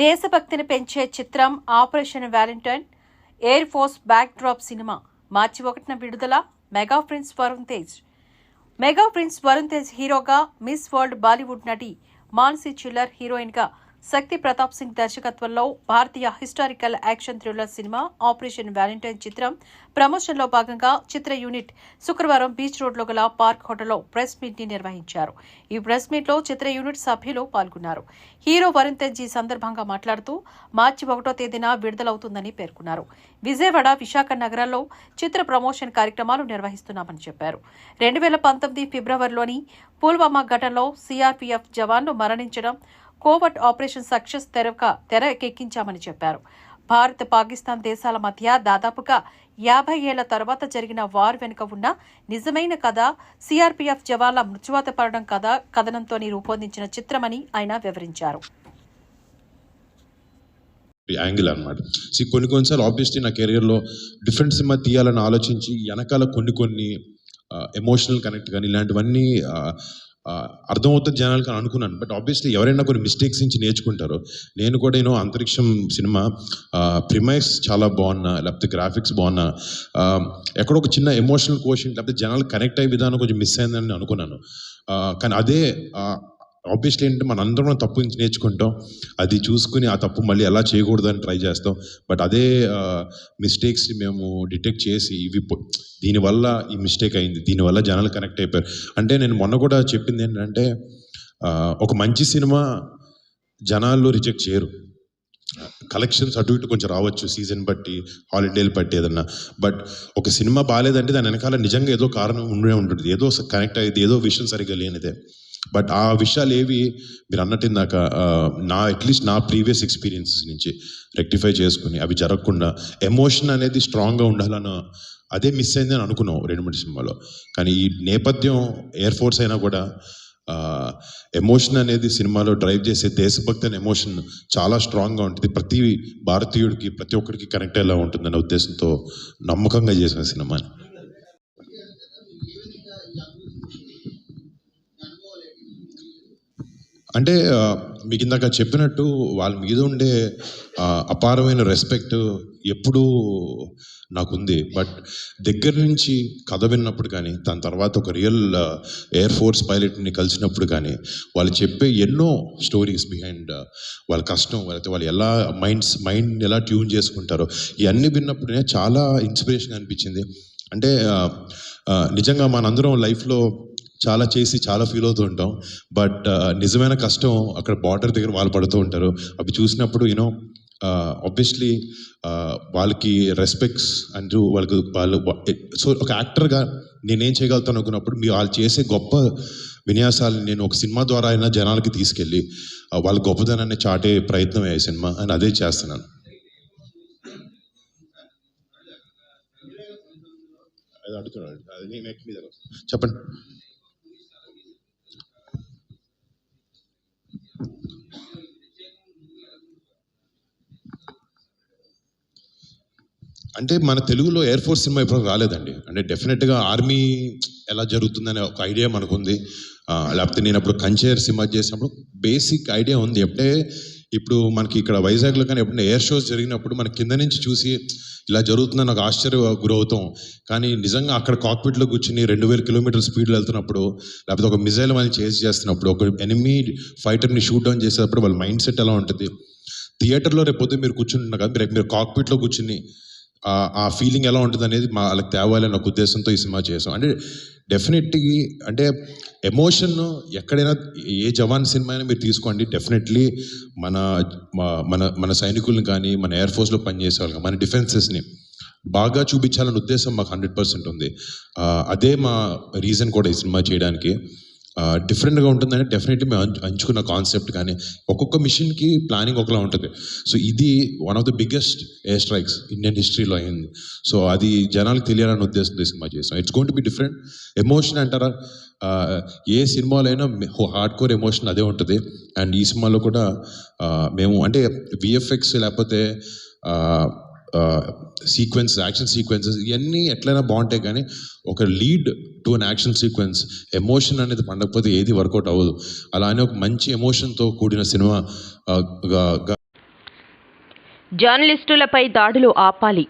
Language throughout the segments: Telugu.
దేశభక్తిని పెంచే చిత్రం operation Valentine air force backdrop cinema మార్చి ఒకటిన విడుదల mega prince Varun Tej. Mega prince Varun Tej హీరోగా మిస్ వరల్డ్ బాలీవుడ్ నటి మాన్సీ చిల్లర్ హీరోయిన్గా శక్తి ప్రతాప్ సింగ్ దర్శకత్వంలో భారతీయ historical action thriller cinema operation Valentine చిత్రం ప్రమోషన్లో భాగంగా చిత్ర యూనిట్ శుక్రవారం బీచ్ రోడ్లో గల పార్క్ హోటల్లో ప్రెస్ మీట్ని నిర్వహించారు. ఈ ప్రెస్ మీట్లో చిత్ర యూనిట్ సభ్యులు పాల్గొన్నారు. హీరో వరుణ్ తేజ్ ఈ సందర్భంగా మాట్లాడుతూ మార్చి ఒకటో తేదీన విడుదలవుతుందని పేర్కొన్నారు. విజయవాడ విశాఖ నగరాల్లో చిత్ర ప్రమోషన్ కార్యక్రమాలు నిర్వహిస్తున్నామని చెప్పారు. రెండు వేల పంతొమ్మిది ఫిబ్రవరిలోని పుల్వామా ఘటనలో సీఆర్పీఎఫ్ జవాన్లు మరణించడం కోవట్ ఆపరేషన్ సక్సెస్ తెరక తెరకెక్కించామని చెప్పారు. భారత్ పాకిస్తాన్ దేశాల మధ్య దాదాపుగా యాభై ఏళ్ళ తర్వాత జరిగిన వార్ వెనుక ఉన్న నిజమైన కథ సీఆర్పీఎఫ్ జవాన్ల మృత్యువాత పడడం కథ కథనంతో రూపొందించిన చిత్రమని ఆయన వివరించారు. యాంగిల్ అనమాట సో కొన్ని కొన్నిసార్లు ఆబ్వియస్లీ నా కెరియర్లో డిఫరెంట్ సినిమా తీయాలని ఆలోచించి వెనకాల కొన్ని కొన్ని ఎమోషనల్ కనెక్ట్ కానీ ఇలాంటివన్నీ అర్థమవుతుంది జనాలకి అని అనుకున్నాను. బట్ ఆబ్వియస్లీ ఎవరైనా కొన్ని మిస్టేక్స్ నుంచి నేర్చుకుంటారు నేను కూడా నేను అంతరిక్షం సినిమా ప్రిమైస్ చాలా బాగున్నా లేకపోతే గ్రాఫిక్స్ బాగున్నా ఎక్కడో ఒక చిన్న ఎమోషనల్ క్వశ్చన్ లేకపోతే జనాలు కనెక్ట్ అయ్యే విధానం కొంచెం మిస్ అయిందని నేను అనుకున్నాను కానీ అదే ఆబ్వియస్లీ ఏంటంటే మన అందరం తప్పు నుంచి నేర్చుకుంటాం. అది చూసుకుని ఆ తప్పు మళ్ళీ ఎలా చేయకూడదని ట్రై చేస్తాం. బట్ అదే మిస్టేక్స్ మేము డిటెక్ట్ చేసి ఇవి దీనివల్ల ఈ మిస్టేక్ అయింది. దీనివల్ల జనాలు కనెక్ట్ అయిపోయారు. అంటే నేను మొన్న కూడా చెప్పింది ఏంటంటే ఒక మంచి సినిమా జనాలు రిజెక్ట్ చేయరు. కలెక్షన్స్ అటు ఇటు కొంచెం రావచ్చు సీజన్ బట్టి హాలిడేలు బట్టి ఏదన్నా. బట్ ఒక సినిమా బాగాలేదంటే దాని వెనకాల నిజంగా ఏదో కారణం ఉండే ఉంటుంది ఏదో కనెక్ట్ అయ్యేది ఏదో విషయం సరిగ్గా లేనిదే. బట్ ఆ విషయాలు ఏవి మీరు అన్నట్టు ఇందాక నా అట్లీస్ట్ నా ప్రీవియస్ ఎక్స్పీరియన్సెస్ నుంచి రెక్టిఫై చేసుకుని అవి జరగకుండా ఎమోషన్ అనేది స్ట్రాంగ్గా ఉండాలన్న అదే మిస్ అయిందని అనుకున్నాం రెండు మూడు సినిమాలో. కానీ ఈ నేపథ్యం ఎయిర్ ఫోర్స్ అయినా కూడా ఎమోషన్ అనేది సినిమాలో డ్రైవ్ చేసే దేశభక్తి అనే ఎమోషన్ చాలా స్ట్రాంగ్గా ఉంటుంది. ప్రతి భారతీయుడికి ప్రతి ఒక్కరికి కనెక్ట్ అయ్యేలా ఉంటుందనే ఉద్దేశంతో నమ్మకంగా చేసిన సినిమాని అంటే మీకు ఇందాక చెప్పినట్టు వాళ్ళ మీద ఉండే అపారమైన రెస్పెక్ట్ ఎప్పుడూ నాకుంది. బట్ దగ్గర నుంచి కథ విన్నప్పుడు కానీ దాని తర్వాత ఒక రియల్ ఎయిర్ ఫోర్స్ పైలట్ని కలిసినప్పుడు కానీ వాళ్ళు చెప్పే ఎన్నో స్టోరీస్ బిహైండ్ వాళ్ళ కష్టం వాళ్ళైతే వాళ్ళు ఎలా మైండ్స్ మైండ్ ఎలా ట్యూన్ చేసుకుంటారో ఇవన్నీ విన్నప్పుడే చాలా ఇన్స్పిరేషన్ అనిపించింది. అంటే నిజంగా మనందరం లైఫ్లో చాలా చేసి చాలా ఫీల్ అవుతూ ఉంటాం. బట్ నిజమైన కష్టం అక్కడ బార్డర్ దగ్గర వాళ్ళు పడుతూ ఉంటారు. అవి చూసినప్పుడు యూనో ఆబ్వియస్లీ వాళ్ళకి రెస్పెక్ట్స్ అంటూ వాళ్ళకి వాళ్ళు సో ఒక యాక్టర్గా నేనేం చేయగలుగుతాను అనుకున్నప్పుడు మీ వాళ్ళు చేసే గొప్ప విన్యాసాలు నేను ఒక సినిమా ద్వారా అయినా జనాలకి తీసుకెళ్ళి వాళ్ళ గొప్పదనాన్ని చాటే ప్రయత్నం అయ్యే సినిమా అని అదే చేస్తున్నాను. చెప్పండి. అంటే మన తెలుగులో ఎయిర్ ఫోర్స్ సినిమా ఇప్పుడు రాలేదండి. అంటే డెఫినెట్గా ఆర్మీ ఎలా జరుగుతుందనే ఒక ఐడియా మనకుంది. లేకపోతే నేను అప్పుడు కంచేర్ సినిమా చేసినప్పుడు బేసిక్ ఐడియా ఉంది. ఎప్పుడే ఇప్పుడు మనకి ఇక్కడ వైజాగ్లో కానీ ఎప్పుడైనా ఎయిర్ షోస్ జరిగినప్పుడు మన కింద నుంచి చూసి ఇలా జరుగుతుందని నాకు ఆశ్చర్య గురవుతాం కానీ నిజంగా అక్కడ కాక్పిట్లో కూర్చుని రెండు వేల కిలోమీటర్ స్పీడ్లో వెళ్తున్నప్పుడు లేకపోతే ఒక మిజైల్ వాళ్ళని చేసి చేస్తున్నప్పుడు ఒక ఎనిమీ ఫైటర్ని షూట్ డౌన్ చేసేటప్పుడు వాళ్ళ మైండ్ సెట్ ఎలా ఉంటుంది? థియేటర్లో రేపు పొద్దున్న మీరు కూర్చుంటున్నారు కదా మీరు మీరు కాక్పిట్లో కూర్చుని ఆ- ఫీలింగ్ ఎలా ఉంటుంది అనేది మా వాళ్ళకి తేవాలని ఒక ఉద్దేశంతో ఈ సినిమా చేసాం. అంటే డెఫినెట్లీ అంటే ఎమోషన్ ఎక్కడైనా ఏ జవాన్ సినిమా అయినా మీరు తీసుకోండి. డెఫినెట్లీ మన మన మన సైనికులను కానీ మన ఎయిర్ ఫోర్స్లో పనిచేసే వాళ్ళు మన డిఫెన్సెస్ని బాగా చూపించాలనే ఉద్దేశం మాకు హండ్రెడ్ పర్సెంట్ ఉంది. అదే మా రీజన్ కూడా ఈ సినిమా చేయడానికి. డిఫరెంట్గా ఉంటుందని డెఫినెట్లీ మేము అంచుకున్న కాన్సెప్ట్ కానీ ఒక్కొక్క మిషన్కి ప్లానింగ్ ఒకలా ఉంటుంది. సో ఇది one of the biggest air strikes Indian హిస్టరీలో అయింది. సో అది జనాలకు తెలియాలని ఉద్దేశంతో సినిమా చేసాం. It's going to be different emotion అంటారా? ఏ సినిమాలో అయినా హార్డ్ కోర్ ఎమోషన్ అదే ఉంటుంది. అండ్ ఈ సినిమాలో కూడా మేము అంటే విఎఫ్ఎక్స్ లేకపోతే సీక్వెన్స్ యాక్షన్ సీక్వెన్సెస్ ఇవన్నీ ఎట్లయినా బాగుంటాయి కానీ ఒక lead to an action sequence emotion అనేది పండకపోతే ఏది వర్కౌట్ అవ్వదు. అలానే ఒక మంచి ఎమోషన్తో కూడిన సినిమా జర్నలిస్టులపై దాడులు ఆపాలి.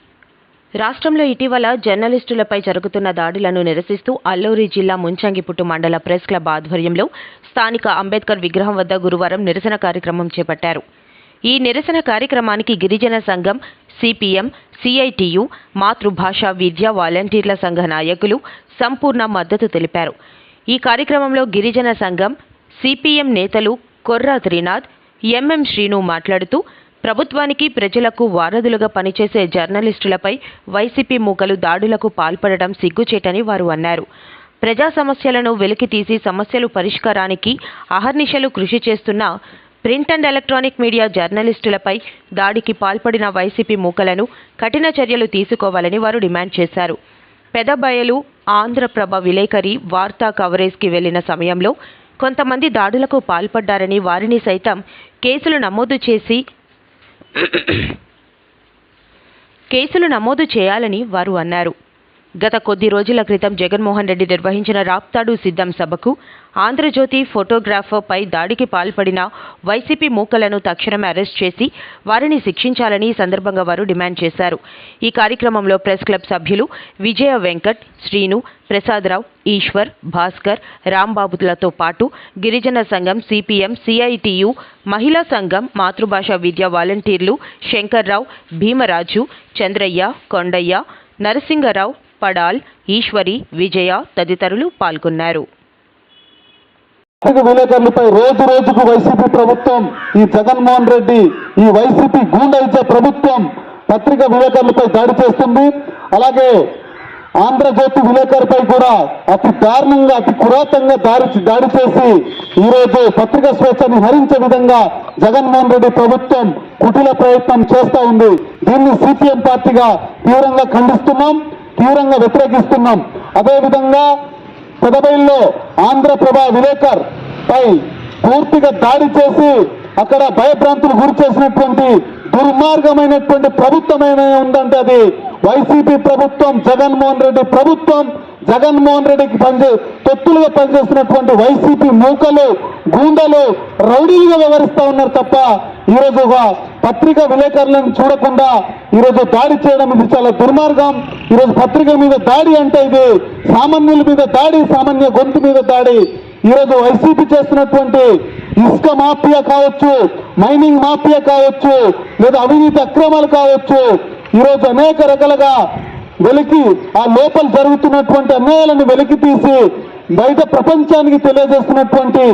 రాష్ట్రంలో ఇటీవల జర్నలిస్టులపై జరుగుతున్న దాడులను నిరసిస్తూ అల్లూరి జిల్లా ముంచంగిపుట్టు మండల ప్రెస్ క్లబ్ ఆధ్వర్యంలో స్థానిక అంబేద్కర్ విగ్రహం వద్ద గురువారం నిరసన కార్యక్రమం చేపట్టారు. ఈ నిరసన కార్యక్రమానికి గిరిజన సంఘం సిపిఎం సిఐటియు మాతృభాష విద్యా వాలంటీర్ల సంఘ నాయకులు సంపూర్ణ మద్దతు తెలిపారు. ఈ కార్యక్రమంలో గిరిజన సంఘం సిపిఎం నేతలు కొర్రా త్రినాథ్ ఎంఎం శ్రీను మాట్లాడుతూ ప్రభుత్వానికి ప్రజలకు వారధులుగా పనిచేసే జర్నలిస్టులపై వైసీపీ మూకలు దాడులకు పాల్పడడం సిగ్గుచేటని వారు అన్నారు. ప్రజా సమస్యలను వెలికితీసి సమస్యలు పరిష్కారానికి అహర్నిశలు కృషి చేస్తున్న ప్రింట్ అండ్ ఎలక్ట్రానిక్ మీడియా జర్నలిస్టులపై దాడికి పాల్పడిన వైసీపీ మూకలను కఠిన చర్యలు తీసుకోవాలని వారు డిమాండ్ చేశారు. పెదబయలు ఆంధ్రప్రభ విలేకరి వార్తా కవరేజ్కి వెళ్ళిన సమయంలో కొంతమంది దాడులకు పాల్పడ్డారని వారిని సైతం కేసులు నమోదు చేసి కేసులు నమోదు చేయాలని వారు అన్నారు. గత కొద్ది రోజుల క్రితం జగన్మోహన్ రెడ్డి నిర్వహించిన రాప్తాడు సిద్ధం సభకు ఆంధ్రజ్యోతి ఫోటోగ్రాఫర్పై దాడికి పాల్పడిన వైసీపీ మూకలను తక్షణమే అరెస్ట్ చేసి వారిని శిక్షించాలని సందర్భంగా వారు డిమాండ్ చేశారు. ఈ కార్యక్రమంలో ప్రెస్ క్లబ్ సభ్యులు విజయ వెంకట్ శ్రీను ప్రసాదరావు ఈశ్వర్ భాస్కర్ రాంబాబులతో పాటు గిరిజన సంఘం సిపిఎం సిఐటియు మహిళా సంఘం మాతృభాష విద్యా వాలంటీర్లు శంకర్రావు భీమరాజు చంద్రయ్య కొండయ్య నరసింగరావు పడాల్ ఈశ్వరి విజయ తదితరులు పాల్గొన్నారు. పత్రిక విలేకరులపై రోజు రోజుకు వైసీపీ ప్రభుత్వం ఈ జగన్మోహన్ రెడ్డి ఈ వైసీపీ గూండైచే ప్రభుత్వం పత్రిక విలేకరులపై దాడి చేస్తుంది. అలాగే ఆంధ్రజ్యోతి విలేకరుపై కూడా అతి దారుణంగా అతి కురాతంగా దాడి దాడి చేసి ఈ పత్రికా పత్రిక స్వేచ్ఛని హరించే విధంగా జగన్మోహన్ రెడ్డి ప్రభుత్వం కుటిల ప్రయత్నం చేస్తూ ఉంది. దీన్ని సిపిఎం పార్టీగా తీవ్రంగా ఖండిస్తున్నాం. తీవ్రంగా వ్యతిరేకిస్తున్నాం. అదేవిధంగా పెదబైల్లో ఆంధ్రప్రభ విలేకర్ పై పూర్తిగా దాడి చేసి అక్కడ భయభ్రాంతులు గురి చేసినటువంటి దుర్మార్గమైనటువంటి ప్రభుత్వమైన ఉందంటే అది వైసీపీ ప్రభుత్వం జగన్మోహన్ రెడ్డి ప్రభుత్వం. జగన్మోహన్ రెడ్డికి పనిచే తొత్తులుగా పనిచేస్తున్నటువంటి వైసీపీ మూకలు గూండలు రౌడీలుగా వ్యవహరిస్తా ఉన్నారు తప్ప ఈరోజు పత్రిక విలేకరులను చూడకుండా ఈరోజు దాడి చేయడం ఇది చాలా దుర్మార్గం. ఈరోజు పత్రిక మీద దాడి అంటే ఇది సామాన్యుల మీద దాడి సామాన్య గొంతు మీద దాడి. ఈరోజు వైసీపీ చేస్తున్నటువంటి ఇసుక మాఫియా కావచ్చు మైనింగ్ మాఫియా కావచ్చు లేదా అవినీతి అక్రమాలు కావచ్చు ఈరోజు అనేక రకాలుగా వెలికి ఆ లోపల జరుగుతున్నటువంటి అన్యాయాలను వెలికి తీసి బయట ప్రపంచానికి తెలియజేస్తున్నటువంటి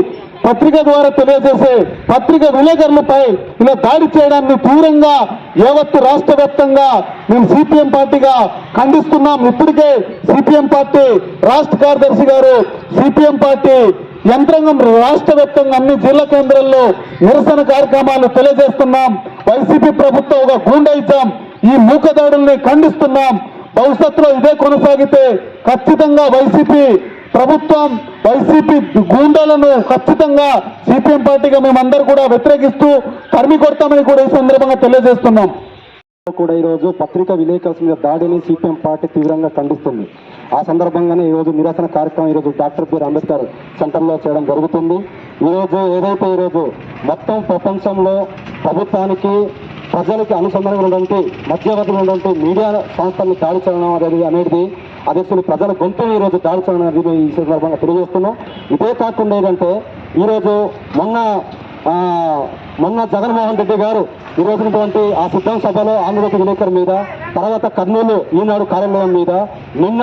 పత్రిక ద్వారా తెలియజేసే పత్రిక విలేకరులపై ఇలా దాడి చేయడాన్ని దూరంగా యావత్తు రాష్ట్ర వ్యాప్తంగా మేము సిపిఎం పార్టీగా ఖండిస్తున్నాం. ఇప్పటికే సిపిఎం పార్టీ రాష్ట్ర కార్యదర్శి గారు సిపిఎం పార్టీ యంత్రాంగం రాష్ట్ర వ్యాప్తంగా అన్ని జిల్లా కేంద్రాల్లో నిరసన కార్యక్రమాలు తెలియజేస్తున్నాం. వైసీపీ ప్రభుత్వం ఒక గూండైజం ఈ మూకదాడుల్ని ఖండిస్తున్నాం. భవిష్యత్తులో ఇదే కొనసాగితే ఖచ్చితంగా వైసీపీ ప్రభుత్వం వైసీపీ గూండాలను ఖచ్చితంగా సిపిఎం పార్టీగా మేమందరూ కూడా వ్యతిరేకిస్తూ తరిమి కొడతామని కూడా ఈ సందర్భంగా తెలియజేస్తున్నాం. కూడా ఈరోజు పత్రికా విలేకరుల మీద దాడిని సిపిఎం పార్టీ తీవ్రంగా ఖండిస్తుంది. ఆ సందర్భంగానే ఈరోజు నిరసన కార్యక్రమం ఈరోజు డాక్టర్ బిఆర్ అంబేద్కర్ సెంటర్లో చేయడం జరుగుతుంది. ఈరోజు ఏదైతే ఈరోజు మొత్తం ప్రపంచంలో ప్రభుత్వానికి ప్రజలకి అనుసంధానంగా ఉన్నటువంటి మధ్యవర్తులు ఉన్నటువంటి మీడియా సంస్థలను దాడి చేయడం అనేది అనేది అది ప్రజల గొంతుని ఈరోజు దాడి ఈ సందర్భంగా తెలియజేస్తున్నాం. ఇదే కాకుండా ఏంటంటే ఈరోజు మొన్న మొన్న జగన్మోహన్ రెడ్డి గారు ఈ రోజునటువంటి ఆ సిద్ధం సభలో ఆంధ్రజ్యోతి విలేకరు మీద తర్వాత కర్నూలు ఈనాడు కార్యాలయం మీద నిన్న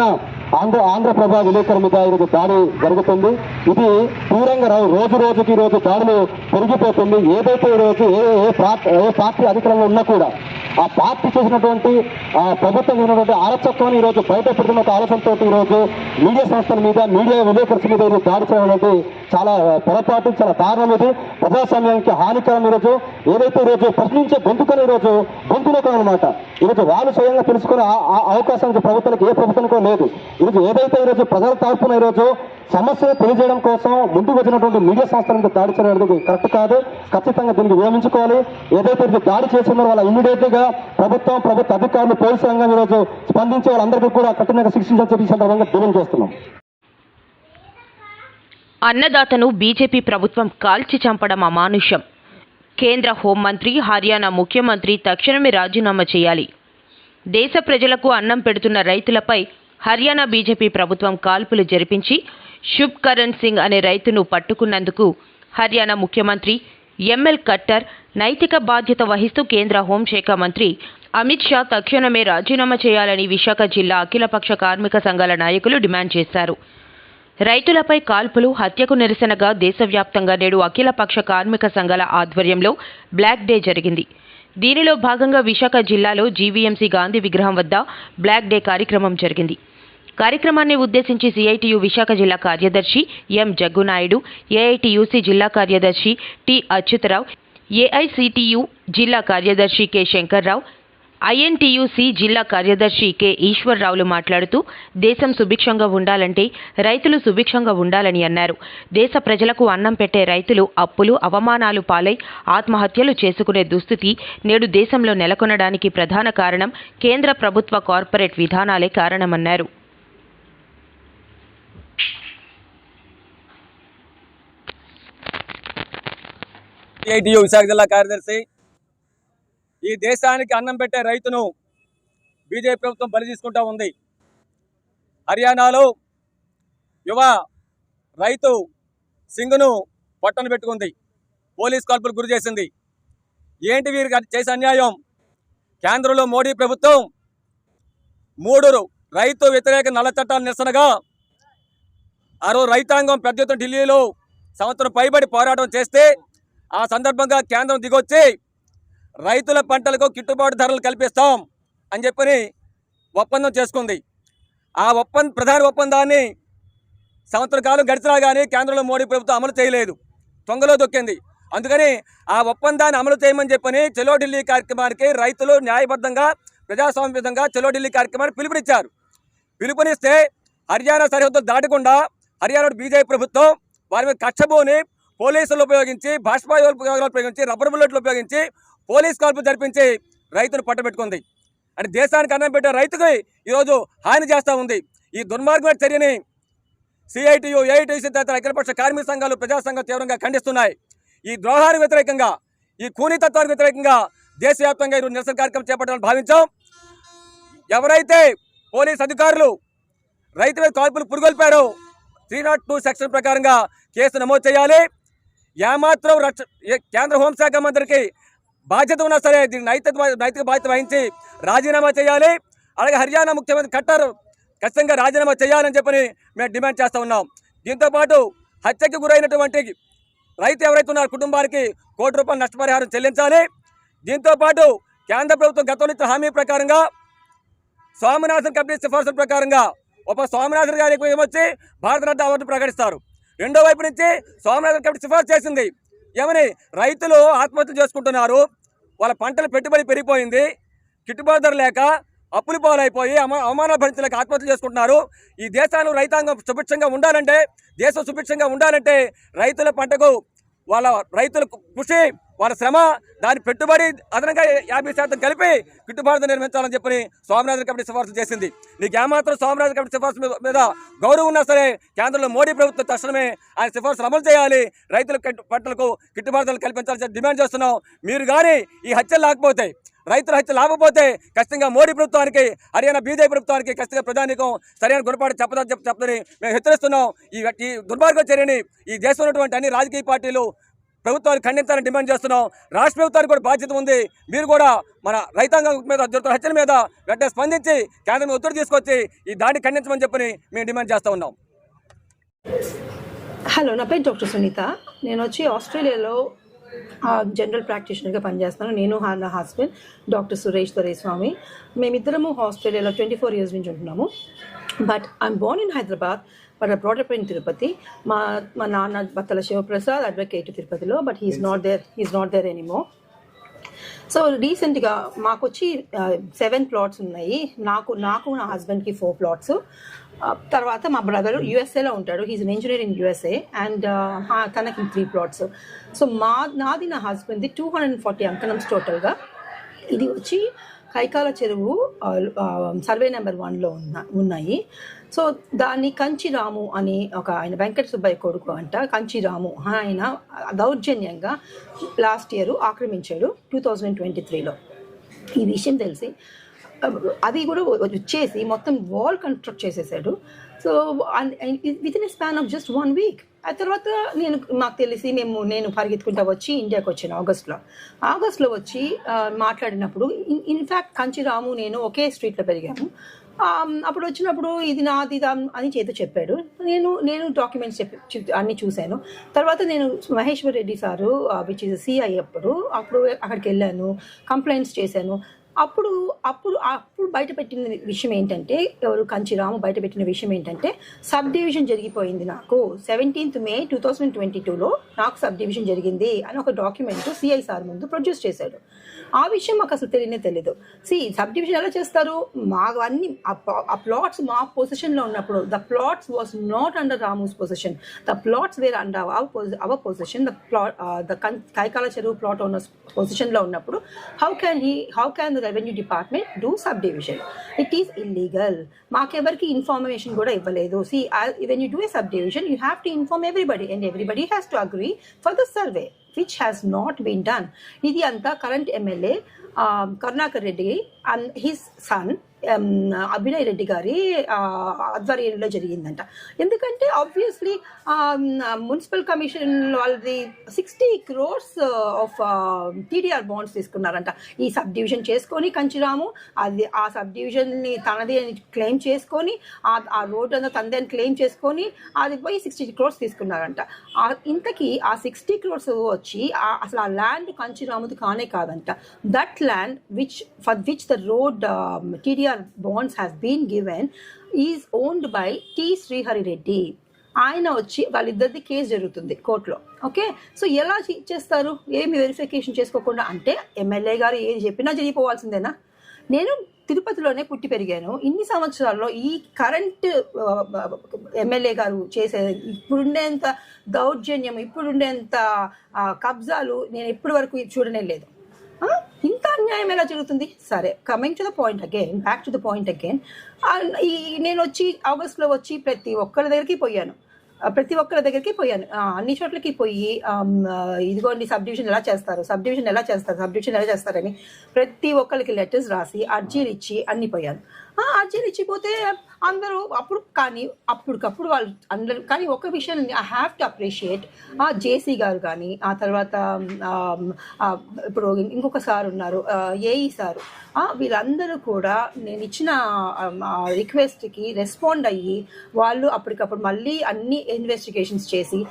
ఆంధ్ర ఆంధ్రప్రభ విలేకరు మీద ఈరోజు దాడి జరుగుతుంది. ఇది తీవ్రంగా రోజు రోజుకి ఈరోజు దాడులు పెరిగిపోతుంది. ఏదైతే ఈరోజు ఏ ఏ ఏ పార్టీ అధికారంలో ఉన్నా కూడా ఆ పార్టీ చేసినటువంటి ఆ ప్రభుత్వం ఉన్నటువంటి అరచత్వాన్ని ఈ రోజు బయట పెడుతున్న ఆలోచనతో ఈ రోజు మీడియా సంస్థల మీద మీడియా విలేకరుల మీద ఈరోజు దాడి చేయడం చాలా పొరపాటు చాలా దారుణం ఇది ప్రజాస్వామ్యానికి హానికరం ఈరోజు. ఏదైతే ఈరోజు ప్రశ్నించే గొంతుకొని ఈరోజు గొంతులోకం అనమాట ఈరోజు వాళ్ళు స్వయంగా తెలుసుకునే ఆ- అవకాశం ప్రభుత్వానికి ఏ ప్రభుత్వానికో లేదు. ఈరోజు ఏదైతే ఈరోజు ప్రజల తరఫున ఈరోజు సమస్య తెలియజేయడం కోసం ముందుకు వచ్చినటువంటి మీడియా సంస్థల దాడి చేయడం అనేది కరెక్ట్ కాదు. ఖచ్చితంగా దీనికి విరమించుకోవాలి. ఏదైతే ఇది దాడి చేస్తున్నారో వాళ్ళ ఇమీడియట్గా ప్రభుత్వం ప్రభుత్వ అధికారులు పోలీసు రంగం ఈరోజు స్పందించే వాళ్ళందరికీ కూడా కఠినంగా శిక్షించాలని చెప్పి సందర్భంగా డిమాండ్ చేస్తున్నాం. అన్నదాతను బీజేపీ ప్రభుత్వం కాల్చి చంపడం అమానుష్యం. కేంద్ర హోంమంత్రి హర్యానా ముఖ్యమంత్రి తక్షణమే రాజీనామా చేయాలి. దేశ ప్రజలకు అన్నం పెడుతున్న రైతులపై హర్యానా బీజేపీ ప్రభుత్వం కాల్పులు జరిపించి శుభ్ కరణ్ సింగ్ అనే రైతును పట్టుకున్నందుకు హర్యానా ముఖ్యమంత్రి ఎంఎల్ కట్టర్ నైతిక బాధ్యత వహిస్తూ కేంద్ర హోంశాఖ మంత్రి అమిత్ షా తక్షణమే రాజీనామా చేయాలని విశాఖ జిల్లా అఖిలపక్ష కార్మిక సంఘాల నాయకులు డిమాండ్ చేశారు. రైతులపై కాల్పులు హత్యకు నిరసనగా దేశవ్యాప్తంగా నేడు అఖిలపక్ష కార్మిక సంఘాల ఆధ్వర్యంలో బ్లాక్ డే జరిగింది. దీనిలో భాగంగా విశాఖ జిల్లాలో జీవీఎంసీ గాంధీ విగ్రహం వద్ద బ్లాక్ డే కార్యక్రమం జరిగింది. కార్యక్రమాన్ని ఉద్దేశించి సిఐటియు విశాఖ జిల్లా కార్యదర్శి ఎం జగ్గునాయుడు ఏఐటియుసి జిల్లా కార్యదర్శి టి అచ్యుతరావు ఏఐసిటియు జిల్లా కార్యదర్శి కె శంకర్రావు ఐఎన్టీయూసీ జిల్లా కార్యదర్శి కె ఈశ్వర్రావులు మాట్లాడుతూ దేశం సుభిక్షంగా ఉండాలంటే రైతులు సుభిక్షంగా ఉండాలని అన్నారు. దేశ ప్రజలకు అన్నం పెట్టే రైతులు అప్పులు అవమానాలు పాలై ఆత్మహత్యలు చేసుకునే దుస్థితి నేడు దేశంలో నెలకొనడానికి ప్రధాన కారణం కేంద్ర ప్రభుత్వ కార్పొరేట్ విధానాలే కారణమన్నారు. సిఐటియు విశాఖ జిల్లా కార్యదర్శి. ఈ దేశానికి అన్నం పెట్టే రైతును బీజేపీ ప్రభుత్వం బలి తీసుకుంటా ఉంది. హర్యానాలో యువ రైతు సింగ్ను పట్టను పెట్టుకుంది. పోలీస్ కాల్పులు గురి చేసింది. ఏంటి వీరికి చేసే అన్యాయం? కేంద్రంలో మోడీ ప్రభుత్వం మూడు రైతు వ్యతిరేక నల్ల చట్టాల నిరసనగా ఆ రోజు రైతాంగం పెద్ద ఎత్తున ఢిల్లీలో సంవత్సరం పైబడి పోరాటం చేస్తే ఆ సందర్భంగా కేంద్రం దిగొచ్చి రైతుల పంటలకు గిట్టుబాటు ధరలు కల్పిస్తాం అని చెప్పని ఒప్పందం చేసుకుంది. ఆ ఒప్పంద ప్రధాన ఒప్పందాన్ని సంవత్సర కాలం గడిచినా కానీ కేంద్రంలో మోడీ ప్రభుత్వం అమలు చేయలేదు. తొంగలో దొక్కింది. అందుకని ఆ ఒప్పందాన్ని అమలు చేయమని చెప్పని చెలో ఢిల్లీ కార్యక్రమానికి రైతులు న్యాయబద్ధంగా ప్రజాస్వామ్యబద్ధంగా చెలో ఢిల్లీ కార్యక్రమాన్ని పిలుపునిచ్చారు. పిలుపునిస్తే హర్యానా సరిహద్దులు దాటకుండా హర్యానా బీజేపీ ప్రభుత్వం వారి మీద కక్షబోని పోలీసులు ఉపయోగించి బాష్పాయోగాలు ఉపయోగించి రబ్బర్ బుల్లెట్లు ఉపయోగించి పోలీస్ కాల్పులు జరిపించి రైతును పట్టబెట్టుకుంది. అంటే దేశానికి అన్నం పెట్టే రైతుకి ఈరోజు హాని చేస్తూ ఉంది. ఈ దుర్మార్గమైన చర్యని సిఐటియు ఏఐటీసీ తదితర అఖిలపక్ష కార్మిక సంఘాలు ప్రజా సంఘాలు తీవ్రంగా ఖండిస్తున్నాయి. ఈ ద్రోహానికి వ్యతిరేకంగా ఈ కూనీతత్వానికి వ్యతిరేకంగా దేశవ్యాప్తంగా ఈరోజు నిరసన కార్యక్రమం చేపట్టాలని భావించాం. ఎవరైతే పోలీస్ అధికారులు రైతు మీద కాల్పులు పురుగొల్పారో త్రీ నాట్ టూ సెక్షన్ ప్రకారంగా కేసు నమోదు చేయాలి. ఏమాత్రం రక్ష ఏ- కేంద్ర హోంశాఖ మంత్రికి బాధ్యత ఉన్నా సరే దీనికి నైతిక నైతిక బాధ్యత వహించి రాజీనామా చేయాలి. అలాగే హర్యానా ముఖ్యమంత్రి ఖట్టర్ ఖచ్చితంగా రాజీనామా చేయాలని చెప్పని మేము డిమాండ్ చేస్తూ ఉన్నాం. దీంతోపాటు హత్యకి గురైనటువంటి రైతు ఎవరైతే ఉన్నారో కుటుంబానికి కోటి రూపాయలు నష్టపరిహారం చెల్లించాలి. దీంతోపాటు కేంద్ర ప్రభుత్వం గతంలో ఇచ్చిన హామీ ప్రకారంగా స్వామినాథన్ కమిటీ సిఫార్సుల ప్రకారంగా ఒక స్వామినాథన్ గారికి ఏమొచ్చి భారతరత్న అవార్డు ప్రకటిస్తారు. రెండో వైపు నుంచి స్వామినాథన్ కమిటీ సిఫార్సు చేసింది. ఏమని? రైతులు ఆత్మహత్య చేసుకుంటున్నారు. వాళ్ళ పంటల పెట్టుబడి పెరిగిపోయింది. గిట్టుబాటు ధర లేక అప్పులు పాలైపోయి అమ భరించలేక ఆత్మహత్య చేసుకుంటున్నారు. ఈ దేశాన్ని రైతాంగం సుభిక్షంగా ఉండాలంటే దేశం సుభిక్షంగా ఉండాలంటే రైతుల పంటకు వాళ్ళ రైతుల కృషి వాళ్ళ శ్రమ దాని పెట్టుబడి అదనంగా యాభై శాతం కలిపి గిట్టుబాటు నిర్మించాలని చెప్పి స్వామినాథన్ కమిటీ సిఫార్సు చేసింది. నీకు ఏమాత్రం స్వామినాథన్ కమిటీ సిఫార్సు మీద- గౌరవం ఉన్నా సరే కేంద్రంలో మోడీ ప్రభుత్వం తక్షణమే ఆయన సిఫార్సులు అమలు చేయాలి. రైతుల పంటలకు గిట్టుబాటు కల్పించాలని డిమాండ్ చేస్తున్నాం. మీరు కానీ ఈ హత్యలు లేకపోతే రైతుల హత్య లేకపోతే ఖచ్చితంగా మోడీ ప్రభుత్వానికి హర్యానా బీజేపీ ప్రభుత్వానికి ఖచ్చితంగా ప్రధానికం సరైన గుణపాటు చెప్పదని చెప్పి చెప్పదని మేము హెచ్చరిస్తున్నాం. ఈ ఈ దుర్మార్గ చర్యని ఈ దేశంలో ఉన్నటువంటి అన్ని రాజకీయ పార్టీలు ప్రభుత్వాన్ని ఖండించాలని డిమాండ్ చేస్తున్నాం. రాష్ట్ర ప్రభుత్వానికి కూడా బాధ్యత ఉంది. మీరు కూడా మన రైతాంగం మీద జరుగుతున్న హత్యల మీద వెంటనే స్పందించి కేంద్రం ఒత్తిడి తీసుకొచ్చి ఈ దాన్ని ఖండించమని చెప్పని మేము డిమాండ్ చేస్తూ ఉన్నాం. హలో నా పేరు డాక్టర్ సునీత. నేను వచ్చి ఆస్ట్రేలియాలో జనరల్ ప్రాక్టీషనర్గా పనిచేస్తాను నేను నా హస్బెండ్ డాక్టర్ సురేష్ దొరైస్వామి మేమిద్దరము ఆస్ట్రేలియాలో ట్వంటీ ఫోర్ ఇయర్స్ నుంచి ఉంటున్నాము. But I'm born in Hyderabad. But I in Tirupati మా మా నాన్న బత్తల శివప్రసాద్ అడ్వకేట్ తిరుపతిలో but he's not there he's not there anymore so రీసెంట్గా మాకు వచ్చి సెవెన్ ప్లాట్స్ ఉన్నాయి. నాకు నాకు నా హస్బెండ్కి ఫోర్ ప్లాట్స్ తర్వాత మా బ్రదర్ యూఎస్ఏలో ఉంటాడు. He's an engineer in USA and తనకి త్రీ ప్లాట్స్ సో మా నాది నా హస్బెండ్ది టూ హండ్రెడ్ అండ్ ఫార్టీ అంకనమ్స్ టోటల్గా ఇది వచ్చి కైకాల చెరువు సర్వే నెంబర్ వన్లో ఉన్న ఉన్నాయి. సో దాన్ని కంచి రాము అని ఒక ఆయన వెంకట సుబ్బయ్య కొడుకు అంట కంచి రాము ఆయన దౌర్జన్యంగా లాస్ట్ ఇయర్ ఆక్రమించాడు టూ థౌజండ్ ట్వంటీ త్రీలో. ఈ విషయం తెలిసి అది కూడా వచ్చేసి మొత్తం వాల్ కన్స్ట్రక్ట్ చేసేసాడు. So within span of just one week. ఆ తర్వాత నేను మాకు తెలిసి మేము నేను పరిగెత్తుకుంటా వచ్చి ఇండియాకి వచ్చాను ఆగస్ట్లో. ఆగస్ట్లో వచ్చి మాట్లాడినప్పుడు ఇన్ఫ్యాక్ట్ కంచి రాము నేను ఒకే స్ట్రీట్లో పెరిగాము. అప్పుడు వచ్చినప్పుడు ఇది నాది అని చేత చెప్పాడు. నేను నేను డాక్యుమెంట్స్ చెప్పి అన్ని చూశాను. తర్వాత నేను Maheshwar Reddy sir which is CI అప్పుడు అప్పుడు అక్కడికి వెళ్ళాను. కంప్లైంట్స్ చేశాను. అప్పుడు అప్పుడు అప్పుడు బయట పెట్టిన విషయం ఏంటంటే ఎవరు కంచిరాము బయట పెట్టిన విషయం ఏంటంటే సబ్ డివిజన్ జరిగిపోయింది నాకు. Seventeenth May two thousand twenty టూలో నాకు సబ్ డివిజన్ జరిగింది అని ఒక డాక్యుమెంట్ సిఐ సార్ ముందు ప్రొడ్యూస్ చేశాడు. ఆ విషయం మాకు అసలు తెలియనే తెలియదు సి సబ్ డివిజన్ ఎలా చేస్తారు? మా అన్ని ఆ ప్లాట్స్ మా పొజిషన్లో ఉన్నప్పుడు the plots was not under Ramu's position. The plots were under our position. The plot the Kaikala Cheruvu plot ఉన్న పొజిషన్లో ఉన్నప్పుడు how can he how can the revenue department do sub division it is illegal మాకెవరికి information కూడా ఇవ్వలేదు see when you do a sub division you have to inform everybody and everybody has to agree for the survey which has not been done ఇది అంతా current MLA Karunakar Reddy and his son Abhinay Reddy గారి ఆధ్వర్యంలో జరిగిందంట. ఎందుకంటే ఆబ్వియస్లీ మున్సిపల్ కమిషన్ వాళ్ళది sixty crores of TDR bonds తీసుకున్నారంట. ఈ సబ్ డివిజన్ చేసుకొని కంచిరాము అది ఆ సబ్ డివిజన్ని తనది అని క్లెయిమ్ చేసుకొని ఆ రోడ్డు రోడ్ అంతా తనది అని క్లెయిమ్ చేసుకొని అది పోయి సిక్స్టీ క్రోర్స్ తీసుకున్నారంట. ఇంతకీ ఆ సిక్స్టీ క్రోర్స్ వచ్చి అసలు ఆ ల్యాండ్ కంచిరాముది కానే కాదంట. That land which for which the road TDR bonds has been given is owned by T Srihari Reddy ఆయన వచ్చి వాళ్ళిద్దరిది కేసు జరుగుతుంది కోర్టులో. ఓకే సో ఎలా చేస్తారు? ఏమి వెరిఫికేషన్ చేసుకోకుండా? అంటే ఎమ్మెల్యే గారు ఏది చెప్పినా జరిగిపోవాల్సిందేనా? నేను తిరుపతిలోనే పుట్టి పెరిగాను. ఇన్ని సంవత్సరాల్లో ఈ కరెంట్ ఎమ్మెల్యే uh, గారు చేసే ఇప్పుడుండేంత దౌర్జన్యం ఇప్పుడుండేంత uh, కబ్జాలు నేను ఇప్పటి వరకు చూడనే లేదు. ఇంకా అన్యాయం ఎలా జరుగుతుంది? సరే coming to the point again back to the point again ఈ నేను వచ్చి ఆగస్ట్లో వచ్చి ప్రతి ఒక్కరి దగ్గరికి పోయాను. ప్రతి ఒక్కరి దగ్గరికి పోయాను. అన్ని చోట్లకి పోయి ఇదిగోండి సబ్ డివిజన్ ఎలా చేస్తారు? సబ్ డివిజన్ ఎలా చేస్తారు? సబ్ డివిజన్ ఎలా చేస్తారని ప్రతి ఒక్కరికి లెటర్స్ రాసి అర్జీలు ఇచ్చి అన్ని పోయాను. అర్జీలు ఇచ్చిపోతే అందరూ అప్పుడు కానీ అప్పటికప్పుడు వాళ్ళు అందరూ కానీ ఒక విషయం ఐ హ్యావ్ టు అప్రిషియేట్ ఆ జేసీ గారు కానీ ఆ తర్వాత ఇప్పుడు ఇంకొక సార్ ఉన్నారు ఏఈ సారు. వీళ్ళందరూ కూడా నేను ఇచ్చిన రిక్వెస్ట్కి రెస్పాండ్ అయ్యి వాళ్ళు అప్పటికప్పుడు మళ్ళీ అన్ని ఇన్వెస్టిగేషన్స్ చేసి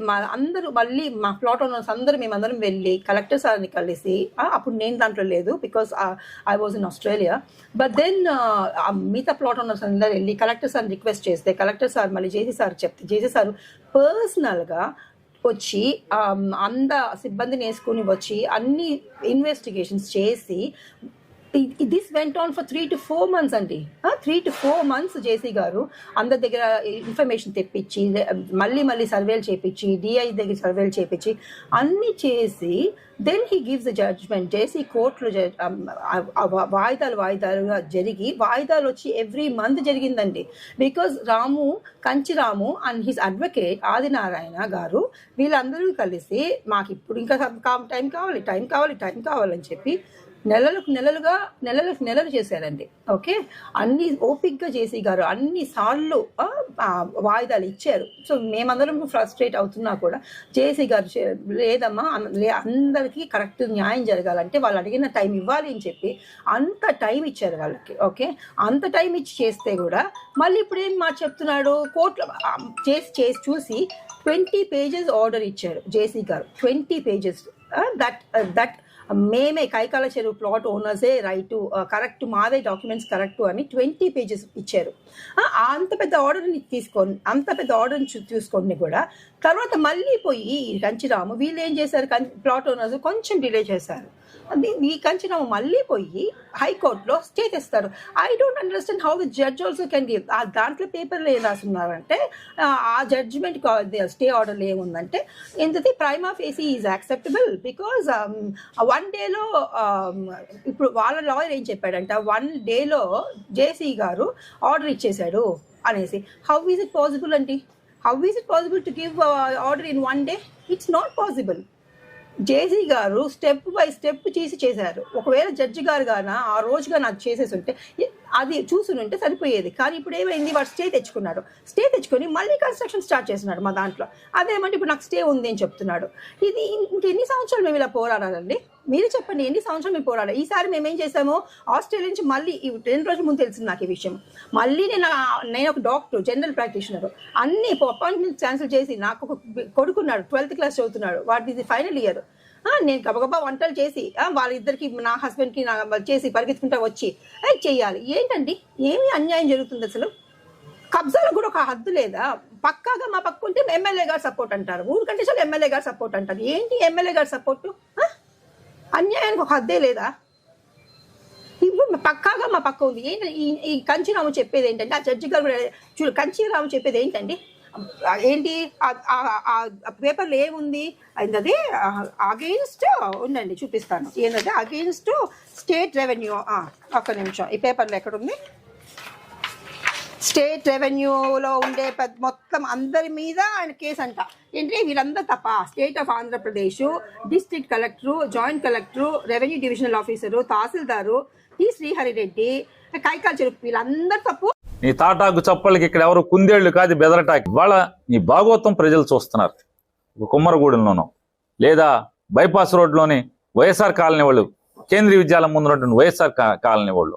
మా అందరూ మళ్ళీ మా ప్లాట్ ఓనర్స్ అందరూ మేమందరం వెళ్ళి కలెక్టర్ సార్ని కలిసి అప్పుడు నేను దాంట్లో లేదు because I was in Australia but then మిగతా ప్లాట్ ఓనర్స్ అందరు వెళ్ళి కలెక్టర్ సార్ రిక్వెస్ట్ చేస్తే కలెక్టర్ సార్ మళ్ళీ జేసీ సార్ చెప్తే జేసీ సార్ పర్సనల్గా వచ్చి అంద సిబ్బందిని వేసుకుని వచ్చి అన్ని ఇన్వెస్టిగేషన్స్ చేసి this went on for three to four months అండి three to four months JC గారు అందరి దగ్గర ఇన్ఫర్మేషన్ తెప్పించి మళ్ళీ మళ్ళీ సర్వేలు చేపించి డిఐ దగ్గర సర్వేలు చేపించి అన్ని చేసి then he gives the judgement చేసి కోర్టులో వాయిదాలు వాయిదాలుగా జరిగి వాయిదాలు వచ్చి ఎవ్రీ మంత్ జరిగిందండి. Because Ramu Kanchi Ramu and his advocate Adinarayana గారు వీళ్ళందరూ కలిసి మాకు ఇప్పుడు ఇంకా టైం కావాలి టైం కావాలి టైం కావాలని చెప్పి నెలలకు నెలలుగా నెలలకు నెలలు చేశారండి. ఓకే? అన్ని ఓపిక్గా చేసి గారు అన్ని సార్లు వాయిదాలు ఇచ్చారు. సో మేమందరం ఫ్రస్ట్రేట్ అవుతున్నా కూడా జేసీ గారు చే- లేదమ్మా అందరికీ కరెక్ట్ న్యాయం జరగాలంటే వాళ్ళు అడిగిన టైం ఇవ్వాలి అని చెప్పి అంత టైం ఇచ్చారు వాళ్ళకి. ఓకే? అంత టైం ఇచ్చి చేస్తే కూడా మళ్ళీ ఇప్పుడు ఏం మా చెప్తున్నాడు? కోర్టులో చేసి చేసి చూసి ట్వంటీ పేజెస్ ఆర్డర్ ఇచ్చారు జేసీ గారు. ట్వంటీ పేజెస్ దట్ దట్ మేమే కైకాల చెరువు ప్లాట్ ఓనర్సే రైట్ కరెక్ట్ మాదే డాక్యుమెంట్స్ కరెక్ట్ అని ట్వంటీ పేజెస్ ఇచ్చారు. ఆ, అంత పెద్ద ఆర్డర్ని తీసుకొని అంత పెద్ద ఆర్డర్ని చూసుకొని కూడా తర్వాత మళ్ళీ పోయి కంచిరాము వీళ్ళు ఏం చేశారు? ప్లాట్ ఓనర్స్ కొంచెం డిలే చేశారు. అది ఈ కంచిరాము మళ్ళీ పోయి హైకోర్టులో స్టే తెస్తారు I don't understand how the judge also can give ఆ దాంట్లో పేపర్లో ఏం రాస్తున్నారంటే ఆ, ఆ జడ్జిమెంట్ స్టే ఆర్డర్లో ఏముందంటే ఇంతది prime of AC is acceptable because one డేలో ఇప్పుడు వాళ్ళ లాయర్ ఏం చెప్పాడంట? వన్ డేలో జేసీ గారు ఆర్డర్ ఇచ్చేశాడు అనేసి. హౌ ఈజ్ ఇట్ పాసిబుల్ అండి? How is it possible to give order in one day it's not possible JC గారు స్టెప్ బై స్టెప్ చేసి చేశారు. ఒకవేళ జడ్జి గారు గాన ఆ రోజుగా నాకు చేసేసి ఉంటే అది చూసుని ఉంటే సరిపోయేది. కానీ ఇప్పుడు ఏమైంది? వాడు స్టే తెచ్చుకున్నాడు. స్టే తెచ్చుకొని మళ్ళీ కన్స్ట్రక్షన్ స్టార్ట్ చేస్తున్నాడు మా దాంట్లో. అదేమంటే ఇప్పుడు నాకు స్టే ఉంది అని చెప్తున్నాడు. ఇది ఇంకెన్ని సంవత్సరాలు మేము ఇలా పోరాడాలండి? మీరు చెప్పండి ఎన్ని సంవత్సరాలు మేము పోరాడాలి? ఈసారి మేము ఏం చేసాము ఆస్ట్రేలియా నుంచి మళ్ళీ ఈ రెండు రోజుల ముందు తెలిసింది నాకు ఈ విషయం. మళ్ళీ నేను నేను ఒక డాక్టర్ జనరల్ ప్రాక్టీషనర్. అన్ని అపాయింట్మెంట్ క్యాన్సిల్ చేసి నాకు ఒక కొడుకున్నాడు ట్వెల్త్ క్లాస్ చదువుతున్నాడు. వాటి ఇది ఫైనల్ ఇయర్. నేను గబగబా వంటలు చేసి వాళ్ళిద్దరికి నా హస్బెండ్కి నా చేసి పరిగెత్తుకుంటా వచ్చి అది చెయ్యాలి. ఏంటండి? ఏమి అన్యాయం జరుగుతుంది అసలు? కబ్జాలకు కూడా ఒక హద్దు లేదా? పక్కాగా మా పక్క ఉంటే ఎమ్మెల్యే గారు సపోర్ట్ అంటారు. ఊరికంటే చాలు ఎమ్మెల్యే గారు సపోర్ట్ అంటారు. ఏంటి ఎమ్మెల్యే గారు సపోర్టు? అన్యాయానికి ఒక హద్దే లేదా? ఇప్పుడు పక్కాగా మా పక్క ఉంది. ఏంటి ఈ కంచిరాము చెప్పేది ఏంటంటే ఆ జడ్జి గారు కూడా చూడు కంచిరాము చెప్పేది ఏంటండి? ఏంటి? ఆ- పేపర్లో ఏముంది? అది అగెయిన్స్ట్ ఉండండి చూపిస్తాను. ఏంటంటే అగెయిన్స్ట్ స్టేట్ రెవెన్యూ ఒక్క నిమిషం ఈ పేపర్లో ఎక్కడుంది? స్టేట్ రెవెన్యూలో ఉండే పెద్ద మొత్తం అందరి మీద ఆయన కేసు అంట. ఏంటి? వీళ్ళందరూ తప్ప. State of Andhra Pradesh district collector joint collector revenue divisional officer tahsildar ఈ శ్రీహరిరెడ్డి కైకాల్ చెరుపు వీళ్ళందరూ తప్పు. నీ తాటాకు చప్పళ్ళకి ఇక్కడ ఎవరు కుందేళ్ళు కాదు బెదరటాకి. వాళ్ళ నీ భాగవతం ప్రజలు చూస్తున్నారు. కుమ్మరగూడెంలోనో లేదా బైపాస్ రోడ్లోని వైఎస్ఆర్ కాలనీ వాళ్ళు కేంద్రీయ విద్యాలయం ముందు ఉన్నటువంటి వైఎస్ఆర్ కాలనీ వాళ్ళు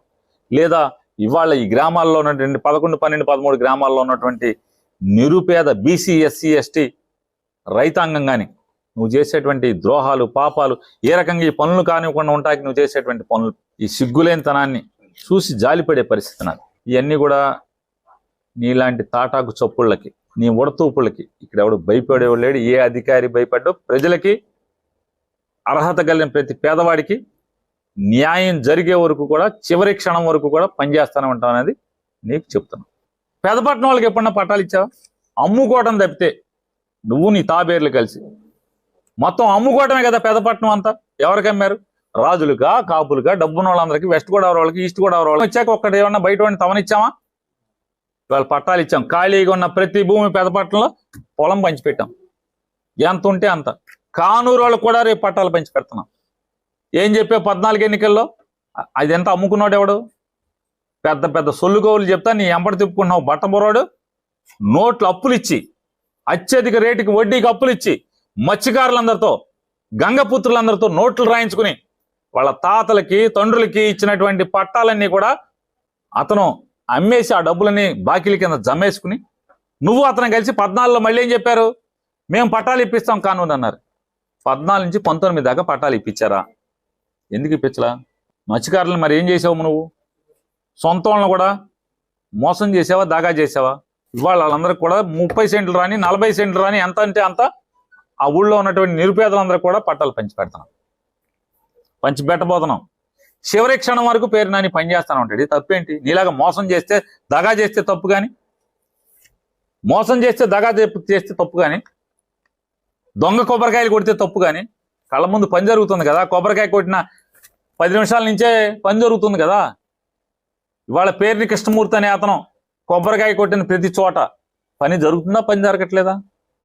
లేదా ఇవాళ ఈ గ్రామాల్లో ఉన్నటువంటి పదకొండు పన్నెండు పదమూడు గ్రామాల్లో ఉన్నటువంటి నిరుపేద బీసీ ఎస్సీ ఎస్టీ రైతాంగం కానీ నువ్వు చేసేటువంటి ద్రోహాలు పాపాలు ఏ రకంగా ఈ పనులు కానివ్వకుండా ఉంటాకి నువ్వు చేసేటువంటి పనులు ఈ సిగ్గులేనితనాన్ని చూసి జాలిపడే పరిస్థితి నాకు ఇవన్నీ కూడా నీలాంటి తాటాకు చప్పుళ్ళకి నీ ఉడతూపులకి. ఇక్కడ ఎవడు భయపడేవాడు లేడు ఏ అధికారి భయపడ్డో ప్రజలకి అర్హత కలిగిన ప్రతి పేదవాడికి న్యాయం జరిగే వరకు కూడా చివరి క్షణం వరకు కూడా పనిచేస్తానే ఉంటాం అనేది నీకు చెప్తున్నాను. పెదపట్నం వాళ్ళకి ఎప్పుడన్నా పట్టాలు ఇచ్చావా? అమ్ముకోవటం తప్పితే నువ్వు నీ తాబేర్లు కలిసి. మొత్తం అమ్ముకోవటమే కదా పెదపట్నం అంతా. ఎవరికి అమ్మారు? రాజులుగా కాపులుగా డబ్బున్న వాళ్ళందరికీ వెస్ట్ గోదావరి వాళ్ళకి ఈస్ట్ గోదావరి వాళ్ళకి వచ్చాక ఒక్కటి ఏమన్నా బయట వాడిని తమనిచ్చామా? ఇవాళ పట్టాలు ఇచ్చాం. ఖాళీగా ఉన్న ప్రతి భూమి పెదపట్నంలో పొలం పంచిపెట్టాం. ఎంత ఉంటే అంత. కానూరు వాళ్ళకు కూడా రేపు పట్టాలు పంచి పెడుతున్నాం ఏం చెప్పే పద్నాలుగు ఎన్నికల్లో? అది ఎంత అమ్ముకున్నాడు ఎవడు? పెద్ద పెద్ద సొల్లుగోవులు చెప్తా నీ ఎంబడి తిప్పుకున్నావు బట్టబొరాడు నోట్లు అప్పులు ఇచ్చి అత్యధిక రేటుకి వడ్డీకి అప్పులు ఇచ్చి మత్స్యకారులందరితో గంగపుత్రులందరితో నోట్లు రాయించుకుని వాళ్ళ తాతలకి తండ్రులకి ఇచ్చినటువంటి పట్టాలన్నీ కూడా అతను అమ్మేసి ఆ డబ్బులని బాకీల కింద జమేసుకుని నువ్వు అతను కలిసి పద్నాలుగులో మళ్ళీ ఏం చెప్పారు? మేము పట్టాలు ఇప్పిస్తాం కానూని అన్నారు. పద్నాలుగు నుంచి పంతొమ్మిది దాకా పట్టాలు ఇప్పించారా? ఎందుకు ఇప్పించలా? మత్స్యకారులను మరి ఏం చేసావు నువ్వు? సొంత వాళ్ళని కూడా మోసం చేసావా? దాగా చేసావా? ఇవాళ వాళ్ళందరికీ కూడా ముప్పై సెంట్లు రాని నలభై సెంట్లు రాని ఎంత అంటే అంత ఆ ఊళ్ళో ఉన్నటువంటి నిరుపేదలందరూ కూడా పట్టాలు పంచి పెడతాను పంచిపెట్టబోతున్నాం చివరి క్షణం వరకు పేరు నాని పని చేస్తాను ఉంటాడు. ఇది తప్పేంటి? నీలాగా మోసం చేస్తే దగా చేస్తే తప్పు కానీ మోసం చేస్తే దగా చేస్తే తప్పు కానీ దొంగ కొబ్బరికాయలు కొడితే తప్పు కానీ కళ్ళ ముందు పని జరుగుతుంది కదా. కొబ్బరికాయ కొట్టిన పది నిమిషాల నుంచే పని జరుగుతుంది కదా. ఇవాళ పేరుని కృష్ణమూర్తి అనే అతను కొబ్బరికాయ కొట్టిన ప్రతి చోట పని జరుగుతుందా పని జరగట్లేదా?